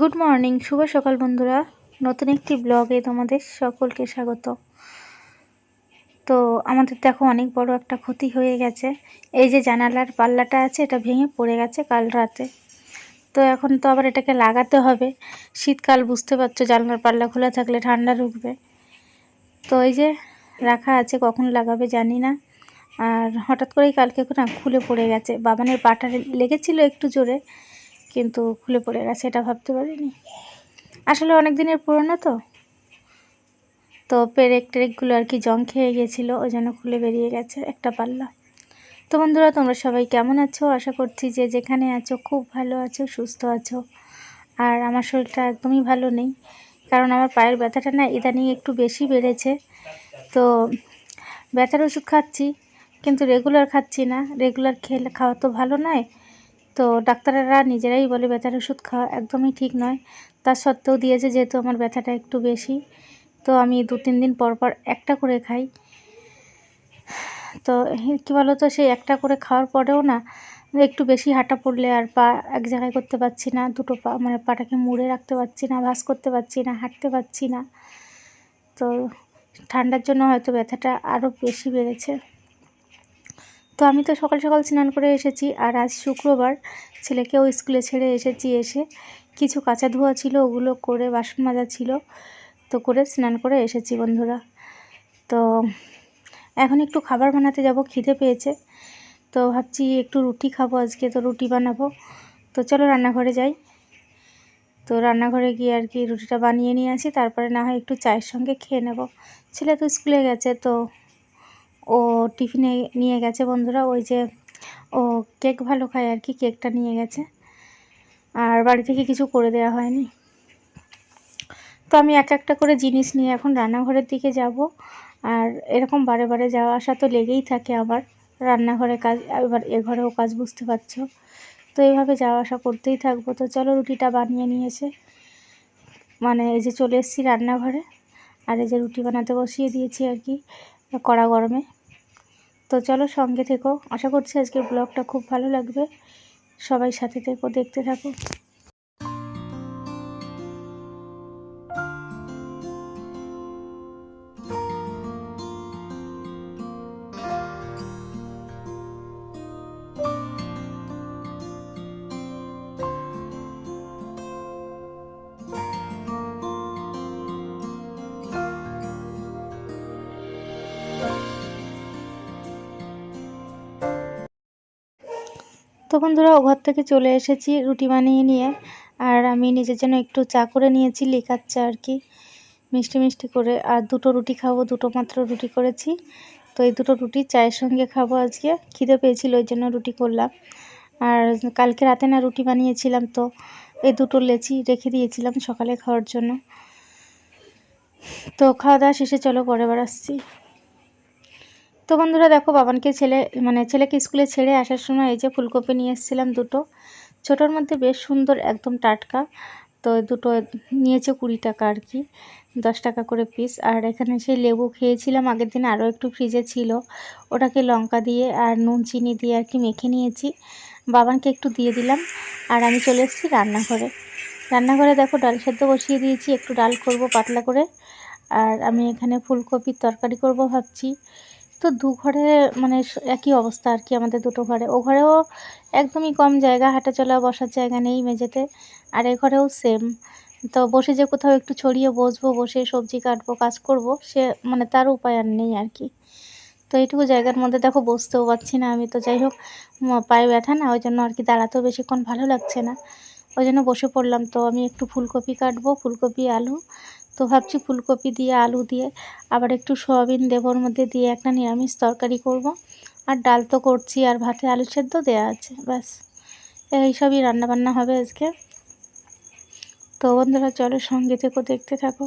Good morning শুভ সকাল বন্ধুরা। নতুন একটি ব্লগে তোমাদের সকলকে স্বাগত। তো আমাদের দেখো অনেক বড় একটা ক্ষতি হয়ে গেছে। এই যে জানালার পাল্লাটা আছে, এটা ভেঙে পড়ে গেছে কাল রাতে। তো এখন তো আবার এটাকে লাগাতে হবে। শীতকাল, বুঝতে পারছ, জানলার পাল্লা খোলা থাকলে ঠান্ডা ঢুকবে। তো এই যে রাখা আছে, কখন লাগাবে জানি না। আর হঠাৎ করেই কালকে না খুলে পড়ে গেছে। বাবানের পাটা লেগেছিল একটু জোরে। কিন্তু খুলে পড়ে গেছে, এটা ভাবতে পারিনি। আসলে অনেক দিনের পুরনো তো। তো পেরেক টেরেকগুলো আর কি জং খেয়ে গেছিল ওই জন্য খুলে বেরিয়ে গেছে একটা পাল্লা। তো বন্ধুরা, তোমরা সবাই কেমন আছো? আশা করছি যে যেখানে আছো খুব ভালো আছো, সুস্থ আছো। আর আমার শরীরটা একদমই ভালো নেই, কারণ আমার পায়ের ব্যথাটা না ইদানিং একটু বেশি বেড়েছে। তো ব্যথার ওষুধ খাচ্ছি, কিন্তু রেগুলার খাচ্ছি না। রেগুলার খেলে, খাওয়া তো ভালো নয় তো ডাক্তারেরা নিজেরাই বলে ব্যথার ওষুধ খাওয়া একদমই ঠিক নয়। তার সত্ত্বেও দিয়েছে যেহেতু আমার ব্যথাটা একটু বেশি। তো আমি দু তিন দিন পর পর একটা করে খাই। তো কী বলো তো সেই একটা করে খাওয়ার পরেও না একটু বেশি হাঁটা পড়লে আর পা এক জায়গায় করতে পারছি না, দুটো পা মানে পাটাকে মুড়ে রাখতে পারছি না ভাস করতে পারছি না, হাঁটতে পারছি না। তো ঠান্ডার জন্য হয়তো ব্যথাটা আরও বেশি বেড়েছে। তো আমি তো সকাল সকাল স্নান করে এসেছি আর আজ শুক্রবার ছেলেকেও স্কুলে ছেড়ে এসেছি এসে কিছু কাঁচা ধোয়া ছিল, ওগুলো করে বাসন মাজা ছিল, তো করে স্নান করে এসেছি বন্ধুরা। তো এখন একটু খাবার বানাতে যাব, খিদে পেয়েছে, তো ভাবছি একটু রুটি খাব আজকে, তো রুটি বানাবো। তো চলো রান্নাঘরে যাই। তো রান্নাঘরে গিয়ে আর কি রুটিটা বানিয়ে নিয়ে আসি, তারপরে না হয় একটু চায়ের সঙ্গে খেয়ে নেব। ছেলে তো স্কুলে গেছে, তো ও টিফিনে নিয়ে গেছে বন্ধুরা, ওই যে ও কেক ভালো খায় আর কি, কেকটা নিয়ে গেছে। আর বাড়ি থেকে কিছু করে দেওয়া হয়নি। তো আমি এক একটা করে জিনিস নিয়ে এখন রান্নাঘরের দিকে যাব। আর এরকম বারে বারে যাওয়া আসা তো লেগেই থাকে আমার। রান্নাঘরে কাজ, এবার এ ঘরেও কাজ বুঝতে পারছ। তো এইভাবে যাওয়া আসা করতেই থাকব। তো চলো রুটিটা বানিয়ে নিয়েছে। মানে এই যে চলে এসেছি রান্নাঘরে। আর এই যে রুটি বানাতে বসিয়ে দিয়েছি আর কি। কড়া গরমে। তো চলো সঙ্গে থেকো। আশা করছি আজকের ব্লগটা খুব ভালো লাগবে। সবাই সাথে থেকো, দেখতে থাকো। তো বন্ধুরা ও ঘর থেকে চলে এসেছি রুটি বানিয়ে নিয়ে। আর আমি নিজের জন্য একটু চা করে নিয়েছি, লিকার চা আর কি। মিষ্টি মিষ্টি করে। আর দুটো রুটি খাব, দুটো মাত্র রুটি করেছি। তো এই দুটো রুটি চায়ের সঙ্গে খাব আজকে। খিদে পেয়েছিল, ওই জন্য রুটি করলাম। আর কালকে রাতে না রুটি বানিয়েছিলাম তো, এই দুটো লেচি রেখে দিয়েছিলাম সকালে খাওয়ার জন্য। তো খাওয়া দাওয়া শেষে চলো পরে বার আসছি। তো বন্ধুরা দেখো, বাবানকে ছেলে মানে ছেলেকে স্কুলে ছেড়ে আসার সময় এই যে ফুলকপি নিয়ে এসেছিলাম দুটো। ছোটোর মধ্যে বেশ সুন্দর একদম টাটকা। তো দুটো নিয়েছে কুড়ি টাকা আর কি, দশ টাকা করে পিস আর এখানে সেই লেবু খেয়েছিলাম, আগের দিন আরও একটু ফ্রিজে ছিল। ওটাকে লঙ্কা দিয়ে আর নুন, চিনি দিয়ে আর কি মেখে নিয়েছি। বাবানকে একটু দিয়ে দিলাম। আর আমি চলে এসেছি রান্নাঘরে। রান্নাঘরে দেখো ডাল সেদ্ধ বসিয়ে দিয়েছি, একটু ডাল করব পাতলা করে। আর আমি এখানে ফুলকপির তরকারি করব ভাবছি। তো দু ঘরে মানে একই অবস্থা আর কি আমাদের দুটো ঘরে। ও ঘরেও একদমই কম জায়গা হাঁটা চলা বসার জায়গা নেই মেঝেতে। আর এ ঘরেও সেম তো বসে যে কোথাও একটু ছড়িয়ে বসবো, বসে সবজি কাটবো, কাজ করব, সে মানে তার উপায় আর নেই আর কি। তো এইটুকু জায়গার মধ্যে দেখো বসতেও পারছি না আমি। তো যাই হোক পায়ে ব্যথা না ওই জন্য আর কি দাঁড়াতেও বেশিক্ষণ ভালো লাগছে না। ওই জন্য বসে পড়লাম। তো আমি একটু ফুলকপি কাটবো, ফুলকপি, আলু তো ভাবছি ফুলকপি দিয়ে, আলু দিয়ে, আবার একটু সয়াবিন দেবর মধ্যে দিয়ে একটা নিরামিষ তরকারি করব। আর ডাল তো করছি, আর ভাতে আলু সেদ্ধ দেওয়া আছে, ব্যাস। এইসবই রান্নাবান্না হবে আজকে। তো বন্ধুরা, চলো সঙ্গে থেকো দেখতে থাকো।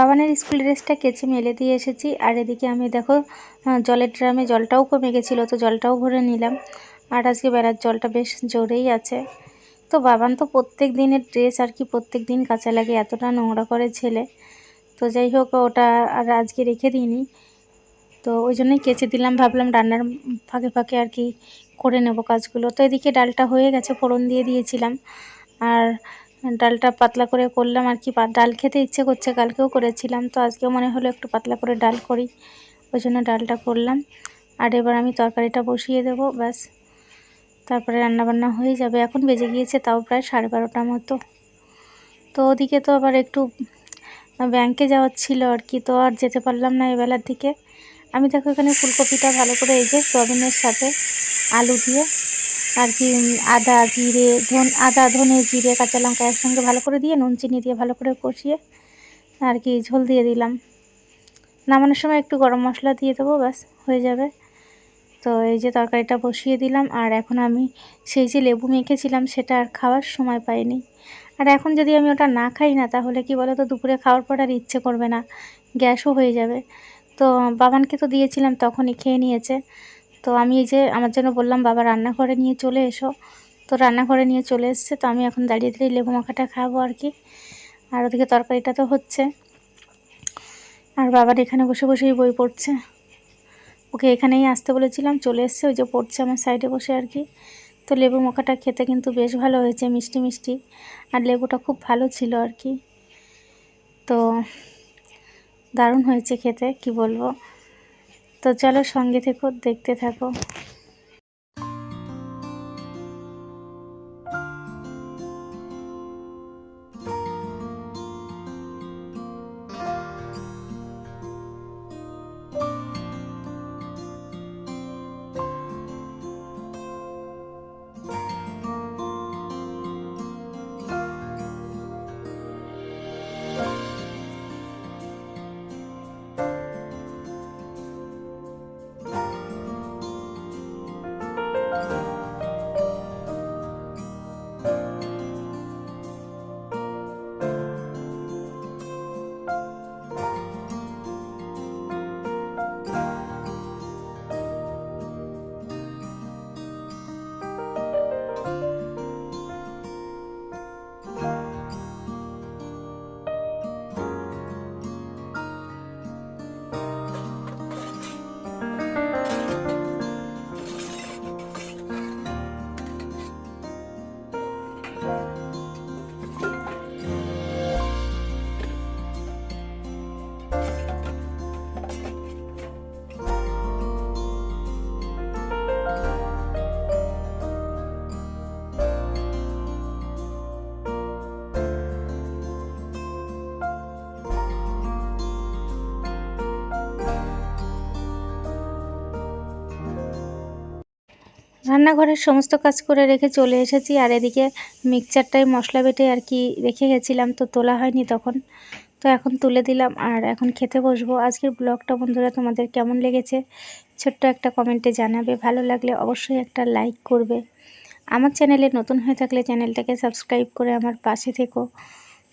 বাবানের স্কুল ড্রেসটা কেচে মেলে দিয়ে এসেছি। আর এদিকে আমি দেখো জলের ড্রামে জলটাও কমে গেছিল, তো জলটাও ভরে নিলাম। আর আজকে বেড়ার জলটা বেশ জোরেই আছে। তো বাবান তো প্রত্যেক দিনের ড্রেস, আর কি প্রত্যেক দিন কাঁচা লাগে, এতটা নোংরা করে ছেলে। তো যাই হোক, ওটা আর আজকে রেখে দিইনি। তো ওই জন্যই কেচে দিলাম, ভাবলাম রান্নার ফাঁকে ফাঁকে আর কি করে নেব কাজগুলো। তো এদিকে ডালটা হয়ে গেছে, ফোড়ন দিয়ে দিয়েছিলাম। আর ডালটা পাতলা করে করলাম আর কি। ডাল খেতে ইচ্ছে করছে, কালকেও করেছিলাম, তো আজকেও মনে হলো একটু পাতলা করে ডাল করি, ওই জন্য ডালটা করলাম। আর এবার আমি তরকারিটা বসিয়ে দেবো, ব্যাস। তারপরে রান্নাবান্না হয়ে যাবে, এখন বেজে গিয়েছে তাও প্রায় সাড়ে বারোটা মতো। তো ওদিকে তো আবার একটু ব্যাংকে যাওয়ার ছিল আর কি, তো আর যেতে পারলাম না এবেলার দিকে। আমি দেখো এখানে ফুলকপিটা ভালো করে এই যে সয়াবিনের সাথে আলু দিয়ে আর কি আদা, জিরে, ধন, আদা, ধনে, জিরে, কাঁচা লঙ্কা একসঙ্গে ভালো করে দিয়ে নুন, চিনি দিয়ে ভালো করে কষিয়ে আর কি ঝোল দিয়ে দিলাম। নামানোর সময় একটু গরম মশলা দিয়ে দেবো, ব্যাস, হয়ে যাবে। তো এই যে তরকারিটা বসিয়ে দিলাম, আর এখন আমি সেই যে লেবু মেখেছিলাম সেটা আর খাওয়ার সময় পাইনি। আর এখন যদি আমি ওটা না খাই না, তাহলে কি বলো তো দুপুরে খাওয়ার পর আর ইচ্ছে করবে না, গ্যাসও হয়ে যাবে। তো বাবানকে তো দিয়েছিলাম, তখনই খেয়ে নিয়েছে। তো আমি এই যে আমার জন্য বললাম, বাবা, রান্নাঘরে নিয়ে চলে এসো। তো রান্নাঘরে নিয়ে চলে এসছে, তো আমি এখন দাঁড়িয়ে দাঁড়িয়ে লেবু মাখাটা খাব আর কি। আর ওদিকে তরকারিটা তো হচ্ছে। আর বাবার এখানে বসে বসেই বই পড়ছে। ওকে এখানেই আসতে বলেছিলাম, চলে এসছে, ওই যে পড়ছে আমার সাইডে বসে আর কি। তো লেবু মাখাটা খেতে কিন্তু বেশ ভালো হয়েছে, মিষ্টি মিষ্টি। আর লেবুটা খুব ভালো ছিল আর কি। তো দারুণ হয়েছে খেতে, কি বলব? তো চলো সঙ্গে থেকো দেখতে থাকো। রান্নাঘরের সমস্ত কাজ করে রেখে চলে এসেছি, আর এদিকে মিক্সচারটাই মশলা বেটে আর কি রেখে গেছিলাম, তো তোলা হয়নি তখন। তো এখন তুলে দিলাম, আর এখন খেতে বসবো। আজকের ব্লগটা বন্ধুরা তোমাদের কেমন লেগেছে ছোট্ট একটা কমেন্টে জানাবে। ভালো লাগলে অবশ্যই একটা লাইক করবে। আমার চ্যানেলে নতুন হয়ে থাকলে চ্যানেলটাকে সাবস্ক্রাইব করে আমার পাশে থেকো।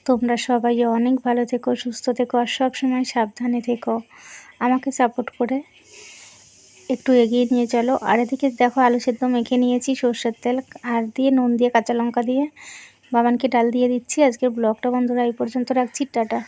তোমরা সবাই অনেক ভালো থেকো, সুস্থ থেকো, আর সব সময় সাবধানে থেকো। আমাকে সাপোর্ট করে একটু এগিয়ে নিয়ে চলো। আর এদিকে দেখো আলু সেদ্ধ মেখে নিয়েছি, সর্ষের তেল, আর দিয়ে নুন দিয়ে কাঁচা লঙ্কা দিয়ে বাবানকে ডাল দিয়ে দিচ্ছি। আজকের ব্লগটা বন্ধুরা এই পর্যন্ত রাখছি, টাটা।